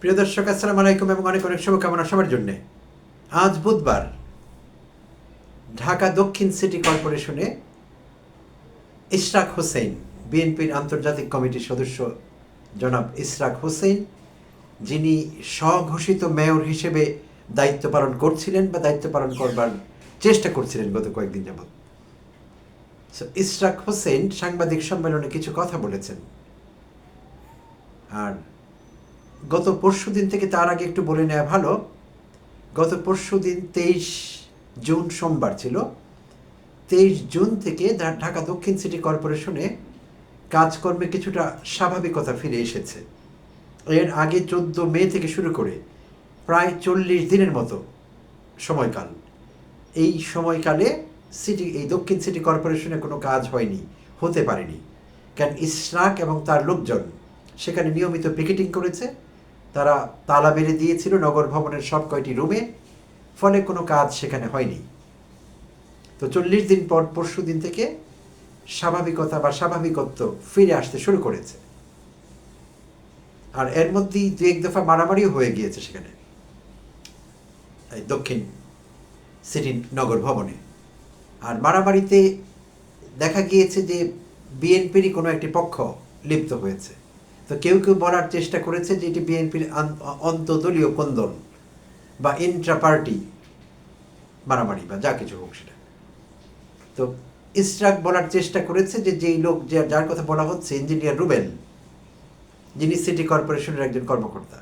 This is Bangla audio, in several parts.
প্রিয় দর্শক, আসসালামু আলাইকুম এবং অনেক অনেক শুভকামনা সবার জন্যে। আজ বুধবার ঢাকা দক্ষিণ সিটি কর্পোরেশনে ইশরাক হোসেন, বিএনপির আন্তর্জাতিক কমিটির সদস্য জনাব ইশরাক হোসেন, যিনি স্বঘোষিত মেয়র হিসেবে দায়িত্ব পালন করছিলেন বা দায়িত্ব পালন করবার চেষ্টা করছিলেন গত কয়েকদিন যাবৎ। ইশরাক হোসেন সাংবাদিক সম্মেলনে কিছু কথা বলেছেন। আর গত পরশু দিন থেকে তার আগে একটু বলে নেওয়া ভালো। গত পরশু দিন তেইশ জুন সোমবার ছিল। তেইশ জুন থেকে ঢাকা দক্ষিণ সিটি কর্পোরেশনে কাজকর্মে কিছুটা স্বাভাবিকতা ফিরে এসেছে। এর আগে চোদ্দ মে থেকে শুরু করে প্রায় চল্লিশ দিনের মতো সময়কাল। এই সময়কালে সিটি, এই দক্ষিণ সিটি কর্পোরেশনে কোনো কাজ হয়নি, হতে পারেনি। কারণ ইশরাক এবং তার লোকজন সেখানে নিয়মিত পিকেটিং করেছে। তারা তালা মেরে দিয়েছিল নগর ভবনের সব কয়টি রুমে, ফলে কোনো কাজ সেখানে হয়নি। তো চল্লিশ দিন পর পরশু দিন থেকে স্বাভাবিকতা বা স্বাভাবিকত্ব ফিরে আসতে শুরু করেছে। আর এর মধ্যেই দু এক দফা মারামারিও হয়ে গিয়েছে সেখানে। দক্ষিণ সিটি নগর ভবনে। আর মারামারিতে দেখা গিয়েছে যে বিএনপিরই কোনো একটি পক্ষ লিপ্ত হয়েছে। তো কেউ কেউ বলার চেষ্টা করেছে যে এটি বিএনপির অন্তদলীয় কোন্দল বা ইন্ট্রা পার্টি মারামারি বা যা কিছু হোক সেটা। তো ইসরাক বলার চেষ্টা করেছে যে যেই লোক যে- যার কথা বলা হচ্ছে ইঞ্জিনিয়ার রুবেল, যিনি সিটি কর্পোরেশনের একজন কর্মকর্তা,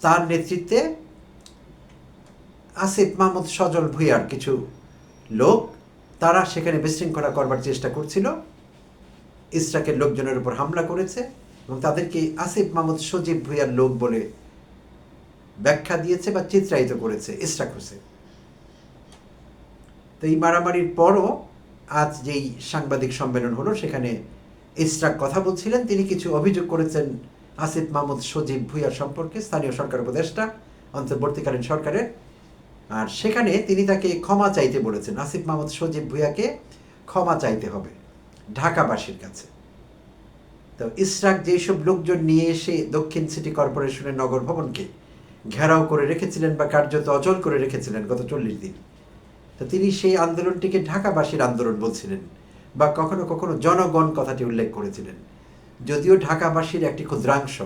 তার নেতৃত্বে আসিফ মাহমুদ সজল ভুইয়ার কিছু লোক, তারা সেখানে বিশৃঙ্খলা করবার চেষ্টা করছিল। ইসরাকের লোকজনের উপর হামলা করেছে। এবং তাদেরকে আসিফ মাহমুদ সজীব ভুইয়ার লোক বলে ব্যাখ্যা দিয়েছে বা চিত্রায়িত করেছে ইসরাক হোসেন। তো এই মারামারির পরও আজ যেই সাংবাদিক সম্মেলন হলো, সেখানে ইসরাক কথা বলছিলেন। তিনি কিছু অভিযোগ করেছেন আসিফ মাহমুদ সজীব ভুইয়ার সম্পর্কে, স্থানীয় সরকার উপদেষ্টা, অন্তর্বর্তীকালীন সরকারের। আর সেখানে তিনি তাকে ক্ষমা চাইতে বলেছেন। আসিফ মাহমুদ সজীব ভুইয়াকে ক্ষমা চাইতে হবে ঢাকাবাসীর কাছে। তো ইসরাক যেসব লোকজন নিয়ে এসে দক্ষিণ সিটি কর্পোরেশনের নগর ভবনকে ঘেরাও করে রেখেছিলেন বা কার্যত অচল করে রেখেছিলেন গত চল্লিশ দিন, তো তিনি সেই আন্দোলনটিকে ঢাকাবাসীর আন্দোলন বলছিলেন বা কখনো কখনো জনগণ কথাটি উল্লেখ করেছিলেন। যদিও ঢাকাবাসীর একটি ক্ষুদ্রাংশ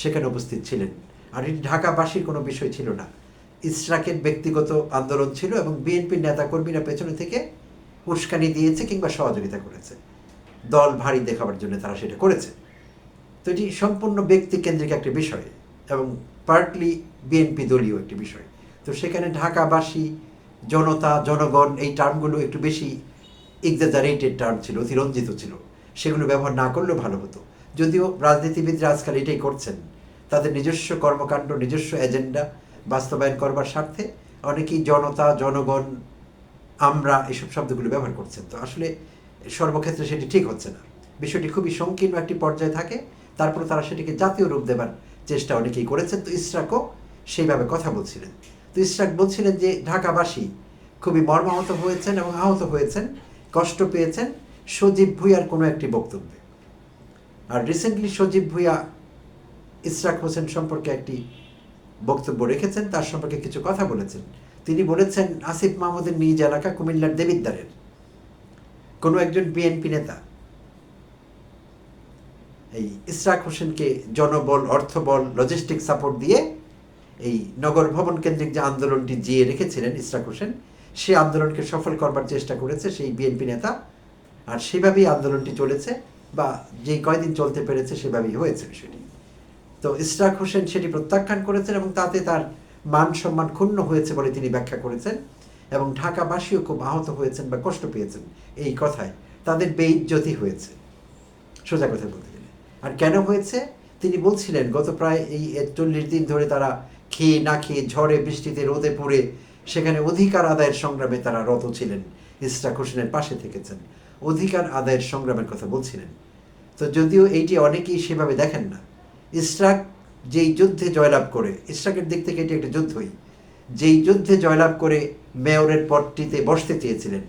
সেখানে উপস্থিত ছিলেন, আর এটি ঢাকাবাসীর কোনো বিষয় ছিল না। ইসরাকের ব্যক্তিগত আন্দোলন ছিল এবং বিএনপির নেতাকর্মীরা পেছনে থেকে উস্কানি দিয়েছে কিংবা সহযোগিতা করেছে। দল ভারী দেখাবার জন্য তারা সেটা করেছে। তো এটি সম্পূর্ণ ব্যক্তি কেন্দ্রিক একটি বিষয় এবং পার্টলি বিএনপি দলীয় একটি বিষয়। তো সেখানে ঢাকাবাসী, জনতা, জনগণ এই টার্মগুলো একটু বেশি এক্সাজারেটেড টার্ম ছিল, অতিরঞ্জিত ছিল। সেগুলো ব্যবহার না করলেও ভালো হতো। যদিও রাজনীতিবিদরা আজকাল এটাই করছেন। তাদের নিজস্ব কর্মকাণ্ড, নিজস্ব এজেন্ডা বাস্তবায়ন করবার স্বার্থে অনেকেই জনতা, জনগণ, আমরা এসব শব্দগুলো ব্যবহার করছেন। তো আসলে সর্বক্ষেত্রে সেটি ঠিক হচ্ছে না। বিষয়টি খুবই সংকীর্ণ একটি পর্যায়ে থাকে। তারপর তারা সেটিকে জাতীয় রূপ দেবার চেষ্টা অনেকেই করেছেন। তো ইসরাকও সেইভাবে কথা বলছিলেন। তো ইসরাক বলছিলেন যে, ঢাকাবাসী খুবই মর্মাহত হয়েছেন এবং আহত হয়েছেন, কষ্ট পেয়েছেন সজীব ভুইয়ার কোনো একটি বক্তব্যে। আর রিসেন্টলি সজীব ভুইয়া ইসরাক হোসেন সম্পর্কে একটি বক্তব্য রেখেছেন। তার সম্পর্কে কিছু কথা বলেছেন। তিনি বলেছেন, আসিফ মাহমুদের নিজ এলাকা কুমিল্লার দেবিদ্দারের কোনো একজন বিএনপি নেতা, এই ইসরাক হোসেনকে জনবল, অর্থবল লজিস্টিক সাপোর্ট দিয়ে এই নগর ভবন কেন্দ্রিক যে আন্দোলনটি জিয়ে রেখেছিলেন ইসরাক হোসেন সেই আন্দোলনকে সফল করবার চেষ্টা করেছে সেই বিএনপি নেতা। আর সেভাবেই আন্দোলনটি চলেছে বা যেই কয়দিন চলতে পেরেছে সেভাবেই হয়েছে বিষয়টি। তো ইসরাক হোসেন সেটি প্রত্যাখ্যান করেছেন এবং তাতে তার মান সম্মান ক্ষুণ্ণ হয়েছে বলে তিনি ব্যাখ্যা করেছেন। এবং ঢাকাবাসীও খুব আহত হয়েছেন বা কষ্ট পেয়েছেন এই কথায়। তাদের বেইজ্জতি হয়েছে। সোজা কথা বলতে গেলে। আর কেন হয়েছে? তিনি বলছিলেন, গত প্রায় এই চল্লিশ দিন ধরে তারা খেয়ে না খেয়ে ঝড়ে বৃষ্টিতে রোদে পড়ে সেখানে অধিকার আদায়ের সংগ্রামে তারা রত ছিলেন। ইসরাক হোসেনের পাশে থেকেছেন। অধিকার আদায়ের সংগ্রামের কথা বলছিলেন। তো যদিও এইটি অনেকেই সেভাবে দেখেন না, ইসরাক যেই যুদ্ধে জয়লাভ করে, ইসরাকের দিক থেকে এটি একটা যুদ্ধই। যেই যুদ্ধে জয়লাভ করে মেয়রের পদটিতে বসতে চেয়েছিলেন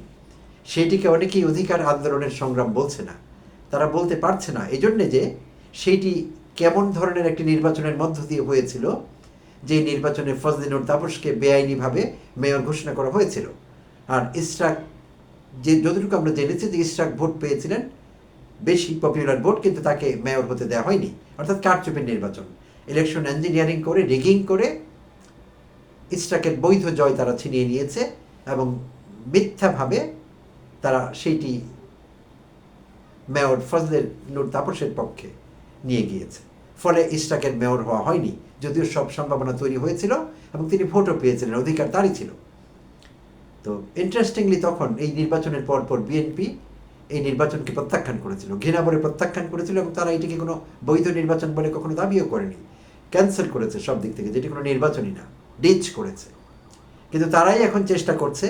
সেইটিকে অনেকেই অধিকার আন্দোলনের সংগ্রাম বলছে না। তারা বলতে পারছে না এই জন্যে যে সেইটি কেমন ধরনের একটি নির্বাচনের মধ্য দিয়ে হয়েছিল, যে নির্বাচনে ফজলিনুর তাপসকে বেআইনিভাবে মেয়র ঘোষণা করা হয়েছিল। আর ইসরাক যে যতটুকু আমরা জেনেছি যে ইসরাক ভোট পেয়েছিলেন, বেশি পপুলার ভোট কিন্তু তাকে মেয়র হতে দেওয়া হয়নি। অর্থাৎ কারচুপের নির্বাচন। ইলেকশন ইঞ্জিনিয়ারিং করে, রিগিং করে ইসরাকের বৈধ জয় তারা ছিনিয়ে নিয়েছে এবং মিথ্যাভাবে তারা সেইটি মেয়র ফজলের নূর তাপসের পক্ষে নিয়ে গিয়েছে। ফলে ইসরাকের মেয়র হওয়া হয়নি, যদিও সব সম্ভাবনা তৈরি হয়েছিল এবং তিনি ভোটও পেয়েছিলেন, অধিকার তারই ছিল। তো ইন্টারেস্টিংলি তখন এই নির্বাচনের পর পর বিএনপি এই নির্বাচনকে প্রত্যাখ্যান করেছিল। ঘৃণা বলে প্রত্যাখ্যান করেছিল এবং তারা এটিকে কোনো বৈধ নির্বাচন বলে কখনো দাবিও করেনি। ক্যান্সেল করেছে সব দিক থেকে, যেটি কোনো নির্বাচনই না। ডিচ করেছে। কিন্তু তারাই এখন চেষ্টা করছে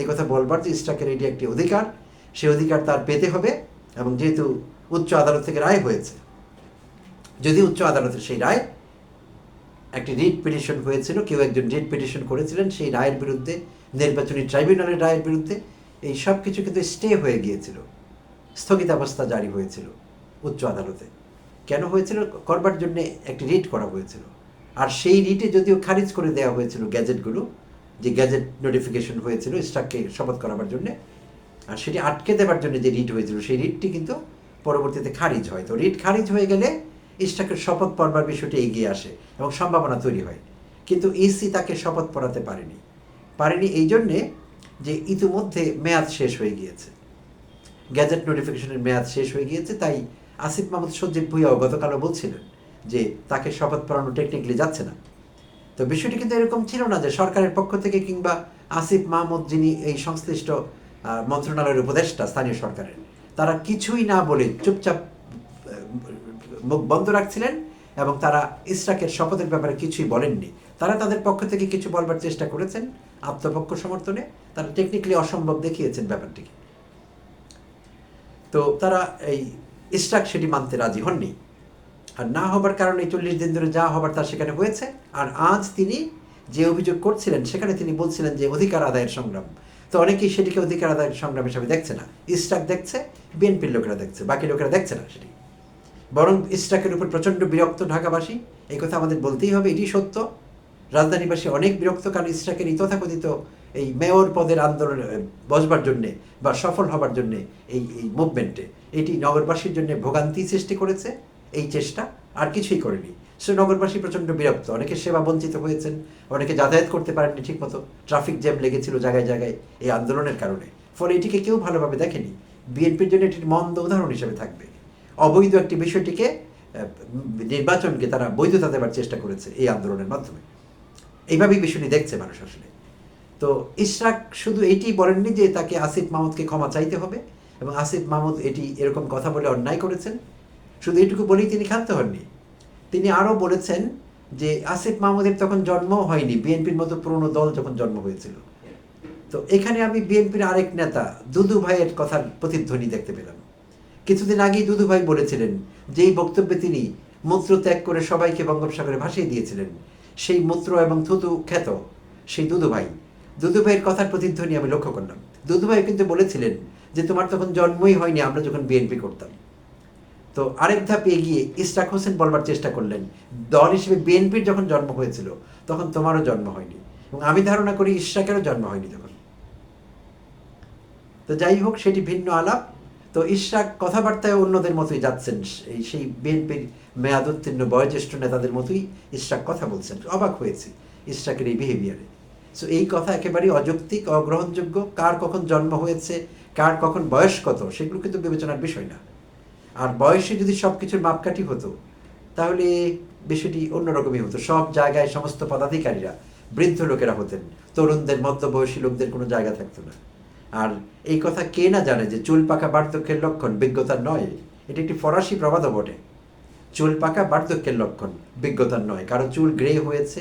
এই কথা বলবার যে ইস্টাকের এটি একটি অধিকার সেই অধিকার তার পেতে হবে এবং যেহেতু উচ্চ আদালত থেকে রায় হয়েছে, যদি উচ্চ আদালতের সেই রায়, একটি রিট পিটিশন হয়েছিল, কেউ একজন রিট পিটিশন করেছিলেন, সেই রায়ের বিরুদ্ধে, নির্বাচনী ট্রাইব্যুনালের রায়ের বিরুদ্ধে, এই সব কিছু কিন্তু স্টে হয়ে গিয়েছিল, স্থগিতাবস্থা জারি হয়েছিল উচ্চ আদালতে। কেন হয়েছিল? করবার জন্য একটি রিট করা হয়েছিল। আর সেই রিটে যদিও খারিজ করে দেওয়া হয়েছিল গ্যাজেটগুলো যে গ্যাজেট নোটিফিকেশন হয়েছিল স্টাককে শপথ করাবার জন্য, আর সেটি আটকে দেবার জন্য যে রিট হয়েছিল, সেই রিটটি কিন্তু পরবর্তীতে খারিজ হয়। তো রিট খারিজ হয়ে গেলে ইস্টাকের শপথ পড়বার বিষয়টি এগিয়ে আসে এবং সম্ভাবনা তৈরি হয়। কিন্তু ইসি তাকে শপথ পড়াতে পারেনি। পারেনি এই জন্যে যে ইতিমধ্যে মেয়াদ শেষ হয়ে গিয়েছে। গ্যাজেট নোটিফিকেশনের মেয়াদ শেষ হয়ে গিয়েছে, তাই আসিফ মাহমুদ সজ্জিব ভুইয়াও গতকালও বলছিলেন যে তাকে শপথ পড়ানো টেকনিক্যালি যাচ্ছে না। তো বিষয়টি কিন্তু এরকম ছিল না যে সরকারের পক্ষ থেকে কিংবা আসিফ মাহমুদ যিনি এই সংশ্লিষ্ট মন্ত্রণালয়ের উপদেষ্টা, স্থানীয় সরকারের, তারা কিছুই না বলে চুপচাপ মুখ বন্ধ রাখছিলেন এবং তারা ইসরাকের শপথের ব্যাপারে কিছুই বলেননি। তারা তাদের পক্ষ থেকে কিছু বলবার চেষ্টা করেছেন, আত্মপক্ষ সমর্থনে, তারা টেকনিক্যালি অসম্ভব দেখিয়েছেন ব্যাপারটিকে। তো তারা এই ইসরাক সেটি মানতে রাজি হননি। আর না হবার কারণে চল্লিশ দিন ধরে যা হবার তা সেখানে হয়েছে। আর আজ তিনি যে অভিযোগ করছিলেন, সেখানে তিনি বলছিলেন যে অধিকার আদায়ের সংগ্রাম। তো অনেকেই সেটিকে অধিকার আদায়ের সংগ্রাম হিসাবে দেখছে না। ইস্টাক দেখছে, বিএনপির লোকেরা দেখছে, বাকি লোকেরা দেখছে না সেটি। বরং ইস্টাকের উপর প্রচণ্ড বিরক্ত ঢাকাবাসী, এই কথা আমাদের বলতেই হবে এটি সত্য। রাজধানীবাসী অনেক বিরক্ত, কারণ ইস্টাকের এই তথাকথিত এই মেয়র পদের আন্দোলনে বসবার জন্যে বা সফল হবার জন্যে এই এই মুভমেন্টে এটি নগরবাসীর জন্য ভোগান্তি সৃষ্টি করেছে। এই চেষ্টা আর কিছুই করেনি। সে নগরবাসী প্রচণ্ড বিরক্ত। অনেকে সেবা বঞ্চিত হয়েছেন, অনেকে যাতায়াত করতে পারেননি ঠিকমতো। ট্রাফিক জ্যাম লেগেছিল জায়গায় জায়গায় এই আন্দোলনের কারণে। ফলে এটিকে কেউ ভালোভাবে দেখেনি। বিএনপির জন্য এটি মন্দ উদাহরণ হিসেবে থাকবে। অবৈধ একটি বিষয়টিকে নির্বাচনকে তারা বৈধতা দেওয়ার চেষ্টা করেছে এই আন্দোলনের মাধ্যমে। এইভাবেই বিষয়টি দেখছে মানুষ আসলে। তো ইশরাক শুধু এটি বলেননি যে তাকে আসিফ মাহমুদকে ক্ষমা চাইতে হবে এবং আসিফ মাহমুদ এটি এরকম কথা বলে অন্যায় করেছেন। শুধু এটুকু বলেই তিনি ক্ষান্ত হননি। তিনি আরও বলেছেন যে আসিফ মাহমুদের তখন জন্মও হয়নি, বিএনপির মতো পুরনো দল যখন জন্ম হয়েছিল। তো এখানে আমি বিএনপির আরেক নেতা, দুদু ভাইয়ের কথার প্রতিধ্বনি দেখতে পেলাম। কিছুদিন আগেই দুদু ভাই বলেছিলেন যেই বক্তব্যে তিনি মূত্র ত্যাগ করে সবাইকে বঙ্গোপসাগরে ভাসিয়ে দিয়েছিলেন। সেই মূত্র এবং থুতু খ্যাত সেই দুদু ভাই। দুদু ভাইয়ের কথার প্রতিধ্বনি আমি লক্ষ্য করলাম। দুদু ভাই কিন্তু বলেছিলেন যে তোমার তখন জন্মই হয়নি, আমরা যখন বিএনপি করতাম। তো আরেক ধাপ এগিয়ে ইস্টাক হোসেন বলবার চেষ্টা করলেন। দল হিসেবে বিএনপির যখন জন্ম হয়েছিল, তখন তোমারও জন্ম হয়নি এবং আমি ধারণা করি ইশরাকেরও জন্ম হয়নি তখন। তো যাই হোক, সেটি ভিন্ন আলাপ। তো ইশরাক কথাবার্তায় অন্যদের মতোই যাচ্ছেন এই সেই বিএনপির মেয়াদ উত্তীর্ণ বয়োজ্যেষ্ঠ নেতাদের মতোই ইশরাক কথা বলছেন। অবাক হয়েছে ইশরাকের এই বিহেভিয়ারে সো এই কথা একেবারেই অযৌক্তিক, অগ্রহণযোগ্য। কার কখন জন্ম হয়েছে, কার কখন বয়স কত, সেগুলো কিন্তু বিবেচনার বিষয় না। আর বয়সে যদি সব কিছুর মাপকাঠি হতো, তাহলে বিষয়টি অন্যরকমই হতো। সব জায়গায় সমস্ত পদাধিকারীরা, বৃদ্ধ লোকেরা হতেন। তরুণদের, মধ্যবয়সী লোকদের কোনো জায়গা থাকতো না। আর এই কথা কে না জানে যে চুল পাকা বার্ধক্যের লক্ষণ বিজ্ঞতার নয়। এটি একটি ফরাসি প্রবাদও বটে। চুল পাকা বার্ধক্যের লক্ষণ বিজ্ঞতার নয়। কারণ চুল গ্রে হয়েছে,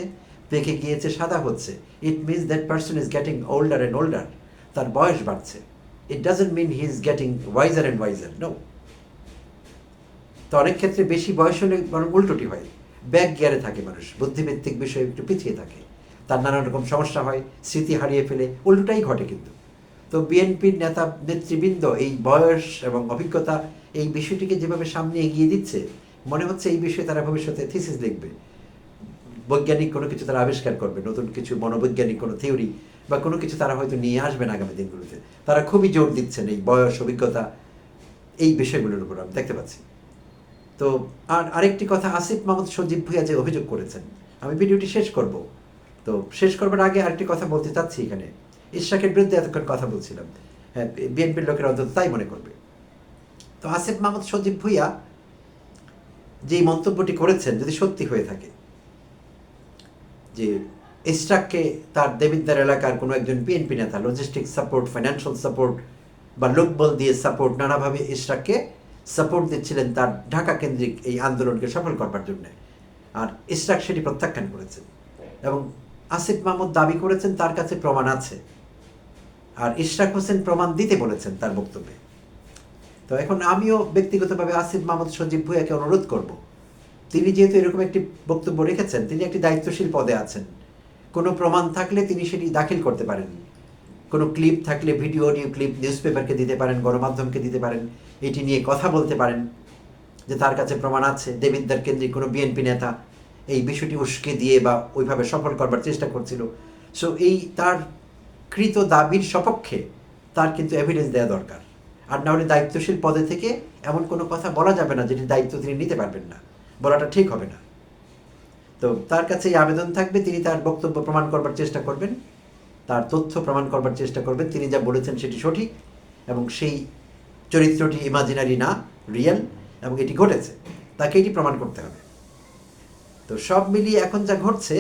পেকে গিয়েছে, সাদা হচ্ছে। It means that person is getting older and older তার বয়স বাড়ছে। It doesn't mean he is getting wiser and wiser no তো অনেক ক্ষেত্রে বেশি বয়স হলে বরং উল্টোটি হয়। ব্যাক গিয়ারে থাকে মানুষ বুদ্ধিভিত্তিক বিষয়ে একটু পিছিয়ে থাকে। তার নানান রকম সমস্যা হয়, স্মৃতি হারিয়ে ফেলে, উল্টোটাই ঘটে কিন্তু। তো বিএনপির নেতা, নেতৃবৃন্দ এই বয়স এবং অভিজ্ঞতা এই বিষয়টিকে যেভাবে সামনে এগিয়ে দিচ্ছে, মনে হচ্ছে এই বিষয়ে তারা ভবিষ্যতে থিসিস লিখবে। বৈজ্ঞানিক কোনো কিছু তারা আবিষ্কার করবে, নতুন কিছু মনোবৈজ্ঞানিক কোনো থিওরি বা কোনো কিছু তারা হয়তো নিয়ে আসবেন আগামী দিনগুলোতে। তারা খুবই জোর দিচ্ছেন এই বয়স, অভিজ্ঞতা, এই বিষয়গুলোর উপর, আমি দেখতে পাচ্ছি। তো আর আরেকটি কথা আসিফ মাহমুদ সজীব ভুইয়া যে অভিযোগ করেছেন, আমি ভিডিওটি শেষ করব। তো শেষ করবার আগে আরেকটি কথা বলতে চাচ্ছি এখানে। ইশরাকের বিরুদ্ধে এতক্ষণ কথা বলছিলাম। হ্যাঁ বিএনপির লোকের অন্তত তাই মনে করবে। তো আসিফ মাহমুদ সজীব ভুইয়া যে মন্তব্যটি করেছেন, যদি সত্যি হয়ে থাকে, যে ইস্টাককে তার দেবিদ্দার এলাকার কোনো একজন বিএনপি নেতা লজিস্টিক সাপোর্ট ফাইন্যান্সিয়াল সাপোর্ট বা লোকবল দিয়ে সাপোর্ট নানাভাবে ইস্টাককে সাপোর্ট দিচ্ছিলেন তার ঢাকা কেন্দ্রিক এই আন্দোলনকে সফল করবার জন্য। আর ইস্টাক সেটি প্রত্যাখ্যান করেছেন। এবং আসিফ মাহমুদ দাবি করেছেন তার কাছে প্রমাণ আছে। আর ইশরাক হোসেন প্রমাণ দিতে বলেছেন তার বক্তব্যে। তো এখন আমিও ব্যক্তিগতভাবে আসিফ মাহমুদ সজীব ভুইয়াকে অনুরোধ করব। তিনি যেহেতু এরকম একটি বক্তব্য রেখেছেন, তিনি একটি দায়িত্বশীল পদে আছেন। কোনো প্রমাণ থাকলে তিনি সেটি দাখিল করতে পারেন কোনো ক্লিপ থাকলে ভিডিও অডিও ক্লিপ নিউজ পেপারকে দিতে পারেন, গণমাধ্যমকে দিতে পারেন, এটি নিয়ে কথা বলতে পারেন, যে তার কাছে প্রমাণ আছে দেবিদ্দার কেন্দ্রিক কোনো বিএনপি নেতা, এই বিষয়টি উস্কে দিয়ে বা ওইভাবে সফল করবার চেষ্টা করছিল। সো এই তার কৃত দাবির সপক্ষে তার কিন্তু এভিডেন্স দেওয়া দরকার। আর না হলে দায়িত্বশীল পদে থেকে এমন কোনো কথা বলা যাবে না, যেটি দায়িত্ব তিনি নিতে পারবেন না। বলাটা ঠিক হবে না। তো তার কাছে এই আবেদন থাকবে, তিনি তার বক্তব্য প্রমাণ করবার চেষ্টা করবেন। তার তথ্য প্রমাণ করবার চেষ্টা করবেন তিনি যা বলেছেন সেটি সঠিক এবং সেই চরিত্রটি ইমাজিনারি না, রিয়েল এবং এটি ঘটেছে। তাকে এটি প্রমাণ করতে হবে। তো সব মিলিয়ে এখন যা ঘটছে,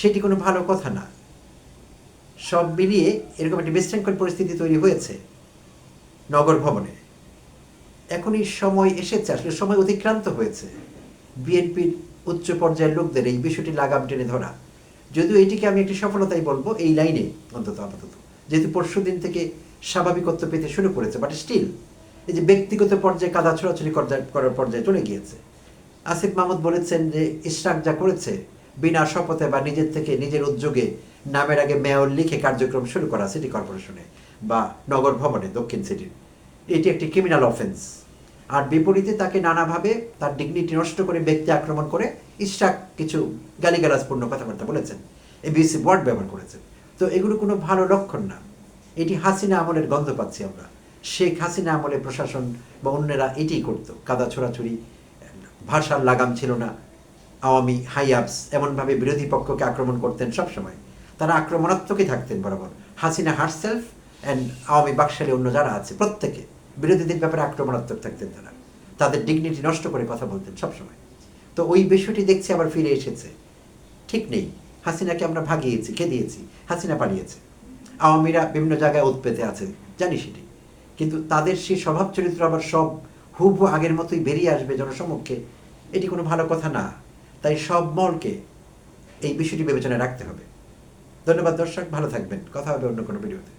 সেটি কোনো ভালো কথা না। সব মিলিয়ে এরকম একটি বিশৃঙ্খল পরিস্থিতি তৈরি হয়েছে নগর ভবনে। এখনই সময় এসেছে, আসলে সময় অতিক্রান্ত হয়েছে। বিএনপির উচ্চ পর্যায়ের লোকদের এই বিষয়টি লাগাম টেনে ধরা। যদিও এটিকে আমি একটি সফলতাই বলব, এই লাইনে অন্তত আপাতত। যেহেতু পরশু দিন থেকে স্বাভাবিকত্ব পেতে শুরু করেছে বাট স্টিল এই যে ব্যক্তিগত পর্যায়ে কাদা ছোড়াছড়ি করার পর্যায়ে চলে গিয়েছে। আসিফ মাহমুদ বলেছেন যে ইশরাক যা করেছে, বিনা শপথে বা নিজের থেকে নিজের উদ্যোগে নামের আগে মেয়র লিখে কার্যক্রম শুরু করা সিটি কর্পোরেশনে বা নগর ভবনে দক্ষিণ সিটির এটি একটি ক্রিমিনাল অফেন্স আর বিপরীতে তাকে নানাভাবে তার ডিগনিটি নষ্ট করে ব্যক্তি আক্রমণ করে ইশরাক কিছু গালিগালাজপূর্ণ কথাবার্তা বলেছেন। এবিসি ওয়ার্ড ব্যবহার করেছেন। তো এগুলো কোনো ভালো লক্ষণ না। এটি হাসিনা আমলের গন্ধ পাচ্ছি আমরা। শেখ হাসিনা আমলে প্রশাসন বা অন্যেরা এটি করতো। কাদা ছোড়াছুড়ি, ভাষার লাগাম ছিল না। আওয়ামী, হাই আপস এমনভাবে বিরোধী পক্ষকে আক্রমণ করতেন সবসময়। তারা আক্রমণাত্মকই থাকতেন বরাবর। হাসিনা হারসেলফ অ্যান্ড আওয়ামী বাকশালী অন্য যারা আছে, প্রত্যেকে বিরোধীদের ব্যাপারে আক্রমণাত্মক থাকতেন তারা। তাদের ডিগনিটি নষ্ট করে কথা বলতেন সবসময়। তো ওই বিষয়টি দেখছি আবার ফিরে এসেছে। ঠিক নেই। হাসিনাকে আমরা ভাগিয়েছি কে দিয়েছি হাসিনা পালিয়েছে। আওয়ামীরা বিভিন্ন জায়গায় উৎপেতে আছে, জানি সেটি। কিন্তু তাদের সেই স্বভাব চরিত্র আবার সব হুবহু আগের মতোই বেরিয়ে আসবে জনসমক্ষে, এটি কোনো ভালো কথা না। তাই সব মলকে এই বিষয়টি বিবেচনায় রাখতে হবে। ধন্যবাদ দর্শক, ভালো থাকবেন। কথা হবে অন্য কোনো ভিডিওতে।